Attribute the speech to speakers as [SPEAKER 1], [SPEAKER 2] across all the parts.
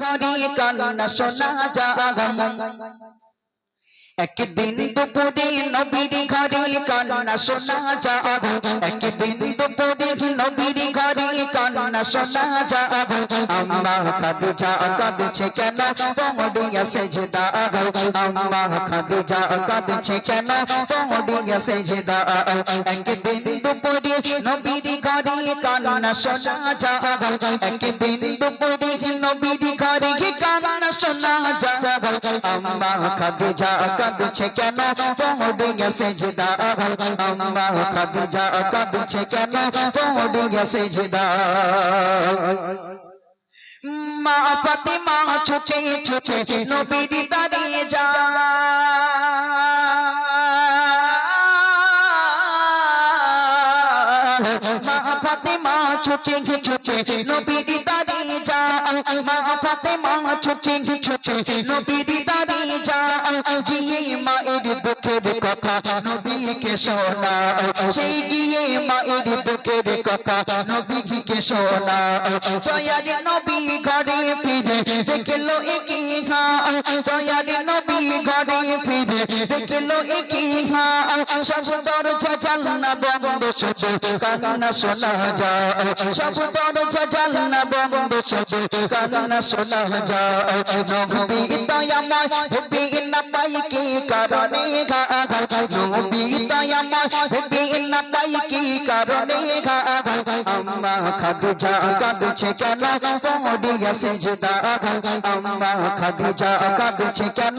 [SPEAKER 1] ঘরে কান্না শোনা যায়। একদিন দুপুরে নবীর ঘরে কান্না শোনা যায়। একদিন দুপুরে নবীর ঘরে কান্না শোনা যায়। আম্মা খাদিজা কাঁদছে কেন? পৌঁডিয়া সেজদা। আম্মা খাদিজা ঘরে কান্না শোনা যায়। আম্মা খাদিজা কাঁদছে কেন? পৌঁডিয়া সেজদা আম্মা খাদিজা কাঁদছে কেন? পৌঁডিয়া সেজদা। মা ফাতিমা ছুটে ছুটে নবীর দাঁড়িয়ে ফাতিমা ছুটে ছুটে নবীর দাঁড়িয়ে যায় মা ফাতিমা ছুটে ছুটে নবীর দাঁড়িয়ে যায় গিয়ে মায়ের দুঃখের কথা নবীকে শোনা সেই গিয়ে মায়ের দুঃখের কথা নবীকে শোনা দয়াল নবী ঘরে ফিরে দেখল একই ঘা দয়াল নবী ঘরে ফিরে দেখল ঘা সব দরজা জানলা বন্ধ শুধু কান্না শোনা যায়। সব দরজা জানলা বন্ধ শুধু কান্না শোনা যায়। নবী দয়াময় হবি না পাই কি কারণে ঘা নবী দয়াময় হবি না পাই কি কারণে ঘা আম্মা খাদিজা কাঁদছে কেন পৌঁডিয়া সেজদা আম্মা খাদিজা কাঁদছে কেন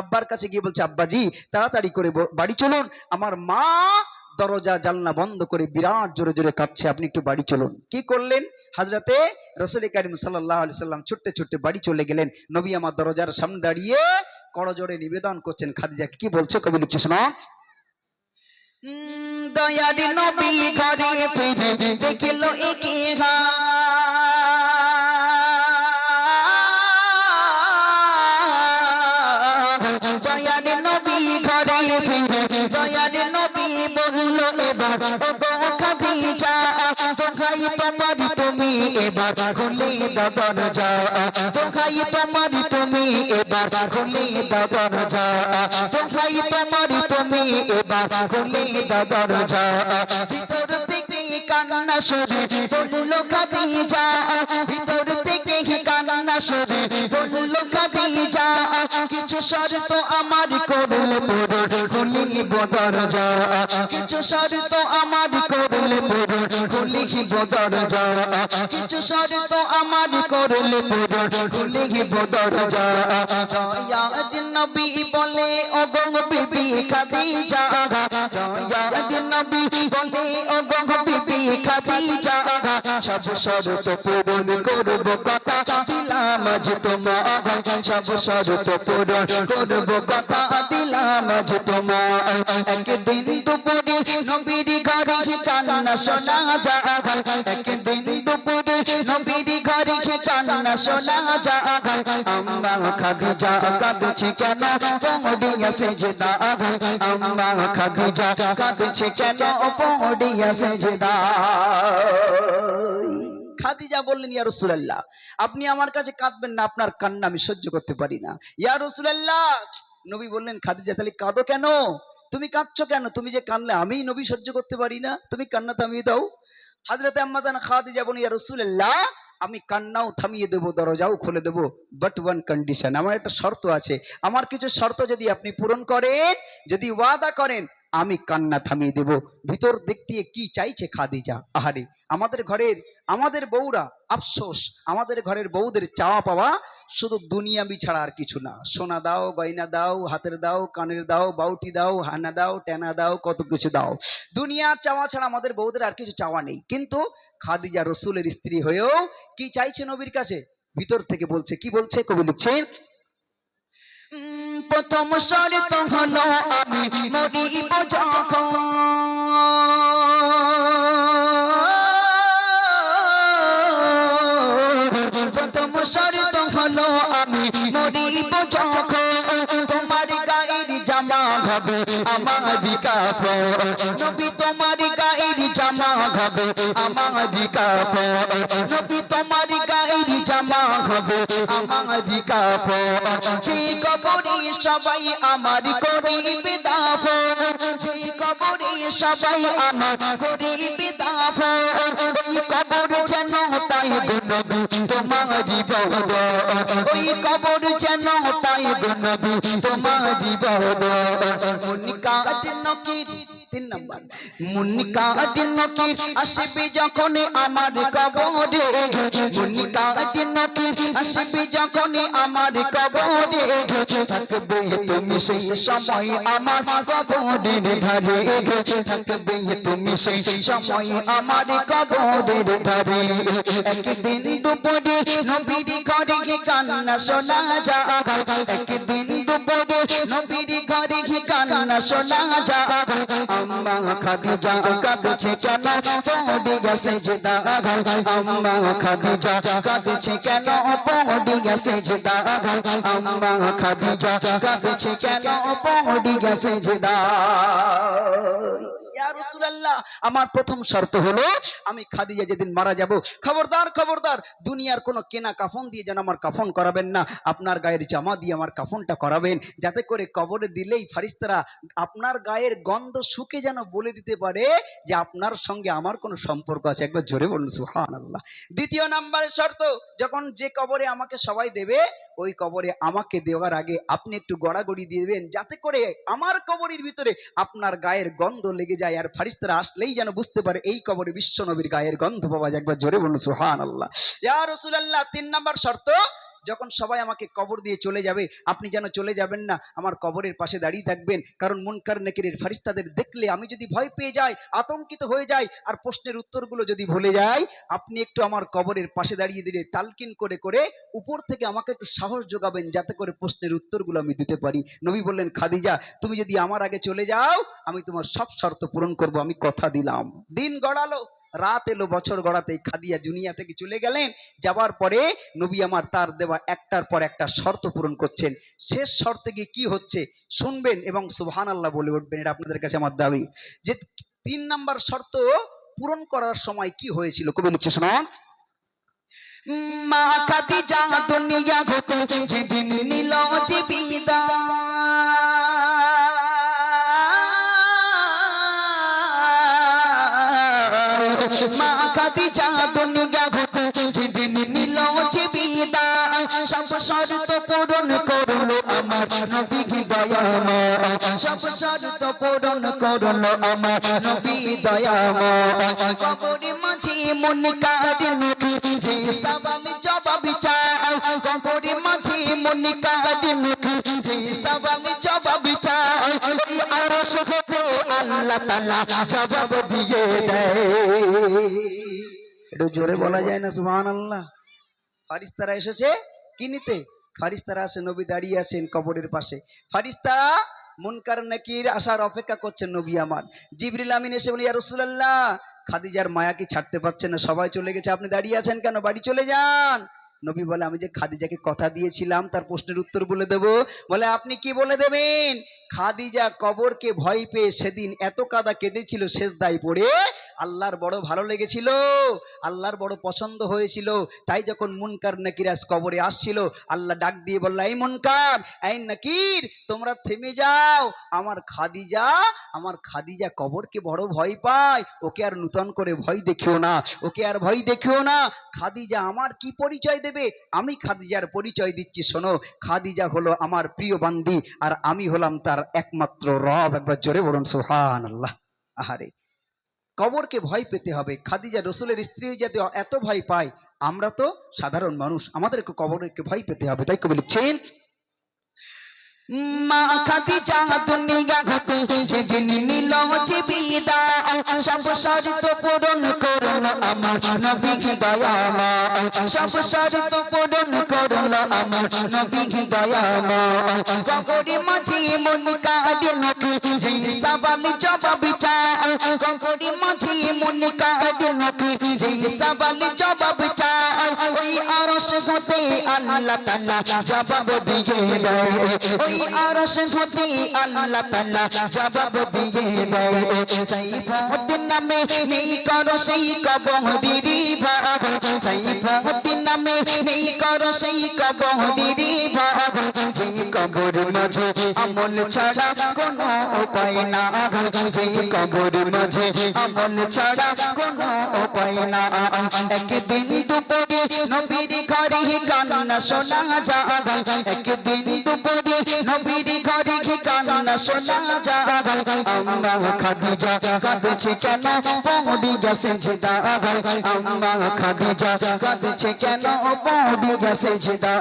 [SPEAKER 1] আব্বার কাছে গিয়ে বলছে, আব্বাজি, তাড়াতাড়ি করে বাড়ি চলুন। আমার মা দরজা জানলা বন্ধ করে বিরাট জোরে জোরে কাচ্ছে আপনি একটু বাড়ি চলুন। কি করলেন? হাজরাতে রসুল করিম সাল্লাহ সাল্লাম ছুটতে ছুটতে বাড়ি চলে গেলেন। নবী আমার দরজার সামনে দাঁড়িয়ে করজোড়ে নিবেদন করছেন খাদিজা কি বলছে কবি লিখছে না দয়ালি নবী ঘরে ফিরে দেখিল একে তোখাই তোমার তুমি এবার খুলে দাও দরজা। তোখাই তোমার তুমি এবার খুলে দাও দরজা। তোখাই তোমার তুমি এবার খুলে দাও দরজা। ভিতর থেকে কান্না সরে বলল খাদিজা আমার খুলিব দরজা কিছু শর্ত আমার করলে পড়ে। খুলিব দরজা কিছু শর্ত আমার করলে পড়ে। খুলিব দরজা দয়াদ নবী বলে ওগো বিবি খাদিজা। দয়াদ নবী বলে ওগো বিবি খাদিজা। সব শর্ত পূরণ করব কথা দিলাম আজ তোমার সব শর্ত পূরণ করব কথা তোমার একদিন দুপুরে ঘরে কান্না শোনা একদিন দুপুরে ঘরে কান্না শোনা আম্মা খাদিজা কাঁদছে কেন? সেজদা আম্মা কাঁদছে কেন? সেজদা খাদিজা বললেন, ইয়া রসুলাল্লাহ, আপনি আমার কাছে কাঁদবেন না, আপনার কান্না আমি সহ্য করতে পারি না। ইয়া রসুলাল্লাহ নবী বললেন, খাদিজা, তাহলে কাঁদো কেন? তুমি কাঁদছো কেন? তুমি যে কাঁদলে আমি নবী সহ্য করতে পারি না। তুমি কান্না থামিয়ে দাও। হাজরতে আম্মাজান খাদিজা বলেন ইয়া রসুল্লাহ আমি কান্নাও থামিয়ে দেবো, দরজাও খুলে দেবো। বাট ওয়ান কন্ডিশন আমার একটা শর্ত আছে। আমার কিছু শর্ত যদি আপনি পূরণ করেন, যদি ওয়াদা করেন আমি কান্না থামিয়ে দেব। ভিতর দিয়ে কি চাইছে খাদিজা? আহারে, আমাদের ঘরের, আমাদের বউরা, আফসোস, আমাদের ঘরের বউদের চাওয়া পাওয়া শুধু দুনিয়াবি ছাড়া আর কিছু না। সোনা দাও, গয়না দাও, হাতের দাও, কানের দাও, বাউটি দাও, হানা দাও, টেনা দাও, কত কিছু দাও। দুনিয়ার চাওয়া ছাড়া আমাদের বউদের আর কিছু চাওয়া নেই। কিন্তু খাদিজা রসুলের স্ত্রী হয়েও কি চাইছে নবীর কাছে? ভিতর থেকে বলছে, কি বলছে? কবি লিখছে প্রথম শর্ত হলো আমি, মরিব যখন। প্রথম শর্ত হলো আমি, মরিব যখন। তোমার গায়ের জামা হবে আমার নবী, তোমার গায়ের জামা হবে নবী, তোমার জামা হবে আমার কাপড় যে কবরে সবাই আমার করিবে দাফন যে কবরে সবাই আমার করিবে দাফন ওই কবর যেন পাই নবী তোমারি বহদ ওই কবর যেন পাই নবী তোমারি বহদ মুনিকাট নকির তিন নাম্বার। মুনিকাট নকির আসবে যখন আমার কবরে মুনিকাট নকির আসবে যখন আমার কবরে থাকবে তুমি সেই সময় আমার কবরের ধারে থাকবে তুমি সেই সময় আমার কবরের ধারে একদিন দুপুরে নবীর ঘরে কান্না শোনা যায়। একদিন দুপুরে নবীর ঘরে কান্না শোনা যায়। আম্মা খাদিজা, কাঁদছে কেন? পড়ে গেছে যে দাগ। আম্মা খাদিজা, কাঁদছে কেন? পড়ে গেছে যে দাগ। আম্মা খাদিজা, কাঁদছে কেন? পড়ে গেছে যে দাগ। আমার প্রথম শর্ত হলো আমি খাদিজা যেদিন মারা যাব। খবরদার খবরদার, দুনিয়ার কোনো কেনা কাফন দিয়ে যেন আমার কাফন করাবেন না। আপনার গায়ের জামা দিয়ে আমার কাফনটা করাবেন, যাতে করে কবরে দিলেই ফারিস্তারা আপনার গায়ের গন্ধ শুকে যেন বলে দিতে পারে যে আপনার সঙ্গে আমার কোনো সম্পর্ক আছে। একবার জোরে বলুন, সুবহানাল্লাহ। দ্বিতীয় নাম্বারের শর্ত, যখন যে কবরে আমাকে সবাই দেবে ওই কবরে আমাকে দেওয়ার আগে আপনি একটু গড়াগড়ি দিবেন। যাতে করে আমার কবরের ভিতরে আপনার গায়ের গন্ধ লেগে যায় আর ফারিস্তারা আসলেই যেন বুঝতে পারে এই কবরে বিশ্বনবীর গায়ের গন্ধ পাওয়া যায়। একবার জোরে বলুন সুহান আল্লাহ ইয়া রসুলাল্লাহ, তিন নম্বর শর্ত যখন সবাই আমাকে কবর দিয়ে চলে যাবে, আপনি যেন চলে যাবেন না, আমার কবরের পাশে দাঁড়িয়ে থাকবেন। কারণ মুনকার নেকিরের ফারিস্তাদের দেখলে আমি যদি ভয় পেয়ে যাই, আতঙ্কিত হয়ে যাই, আর প্রশ্নের উত্তরগুলো যদি ভুলে যাই, আপনি একটু আমার কবরের পাশে দাঁড়িয়ে দিলে তালকিন করে করে উপর থেকে আমাকে একটু সাহস যোগাবেন, যাতে করে প্রশ্নের উত্তরগুলো আমি দিতে পারি। নবী বললেন, খাদিজা, তুমি যদি আমার আগে চলে যাও, আমি তোমার সব শর্ত পূরণ করব, আমি কথা দিলাম। দিন গড়ালো। রাত এলো, বছর গড়াতে খাদিয়া দুনিয়া থেকে চলে গেলেন। যাবার পরে নবী আমার তার দেওয়া একটার পর একটা শর্ত পূরণ করছেন। শেষ শর্তে গিয়ে কি হচ্ছে? শুনবেন এবং সুবহান আল্লাহ বলে উঠবেন, এটা আপনাদের কাছে আমার দাবি। যে তিন নাম্বার শর্ত পূরণ করার সময় কি হয়েছিল? কবি লিখছে শোনান। মা নীল জীবিদা মা খাদিজা দুনিয়া ঘটে যেদিন নীল জীবিদা সব শর্ত পূরণ করল আমার নবী দয়াময়। সব শর্ত পূরণ করল আমার নবী দয়াময়। কবরে মাঝে মন কাঁদে মুখে যে সবাল জবাব চাই। কবরে মাঝে মন কাঁদে মুখে যে সবাল জবাব চাই আর আল্লাহ তাআলা জবাব দিয়ে দেয়। একটু জোরে বলা যায় না, সুবহানাল্লাহ। ফারিস্তারা এসেছে কি নিতে? ফারিস্তারা আসে, নবী দাঁড়িয়ে আছেন কবরের পাশে। ফারিস্তারা মুনকার, নাকির আসার অপেক্ষা করছেন নবী আমার। জিবরিল আমিন এসে বলি রসুল্লাহ খাদিজার মায়া কি ছাড়তে পারছেন না? সবাই চলে গেছে। আপনি দাঁড়িয়ে আছেন কেন? বাড়ি চলে যান। নবী বলে, আমি যে খাদিজাকে কথা দিয়েছিলাম, তার প্রশ্নের উত্তর বলে দেব। বলে, আপনি কি বলে দেবেন? খাদিজা কবরকে ভয় পেয়ে সেদিন এত কাদা কেঁদেছিল শেষ দায় পড়ে আল্লাহর বড় ভালো লেগেছিল, আল্লাহর বড় পছন্দ হয়েছিল। তাই যখন মুনকার নাকিরাজ কবরে আসছিল, আল্লাহ ডাক দিয়ে বলল, এই মুনকার, এই নাকির, তোমরা থেমে যাও। আমার খাদিজা আমার খাদিজা কবরকে বড় ভয় পায়। ওকে আর নূতন করে ভয় দেখিও না, ওকে আর ভয় দেখিও না। খাদিজা, আমার কি পরিচয় দেবে? আমি খাদিজার পরিচয় দিচ্ছি, শোনো। খাদিজা হলো আমার প্রিয় বান্দি, আর আমি হলাম তার একমাত্র রব। একবার জোরে বলুন সোহান আল্লাহ আহারে। কবরকে ভয় পেতে হবে। খাদিজা রসুলের স্ত্রী যাতে এত ভয় পায়, আমরা তো সাধারণ মানুষ, আমাদেরকে কবরকে ভয় পেতে হবে। তাই কবি লিখছেন মা খাদিজা দুনিয়া ঘটে যেদিন নিল জীবিদা সব শর্ত পূরণ করল আমার নবী দয়ামা সব শর্ত পূরণ করল আমার নবী দয়ামা কবরি মাঝে মন কাঁদে নাকি যে সবাল জবাব চায়। কবরি মাঝে মন কাঁদে নাকি যে সবাল জবাব চায়। ওই আরশ হতে আল্লাহ তাআলা জবাব দিয়ে দেয়। ওই আরশ হতে আল্লাহ তাআলা জবাব দিয়ে দেয়। সাইফুদ্দিন নামে নেই করো সেই কবহদিরি ভাগ। সাইফুদ্দিন নামে নেই করো সেই কবহদিরি ভাগ। যে কবর মাঝে আমল ছাড়া কোনো উপায় না। যে কবর মাঝে আমল ছাড়া কোনো উপায় না। একদিন দুপুরে নবীর ঘরে কান্না শোনা যাবে। একদিন দুপুরে নবীর ঘরে কান্না শোনা যাবে। আম্মা খাদিজা কাঁদছে কেন? পৌঁড়ি গেছে জিদা আম্মা খাদিজা কাঁদছে কেন? পৌঁড়ি গেছে জিদা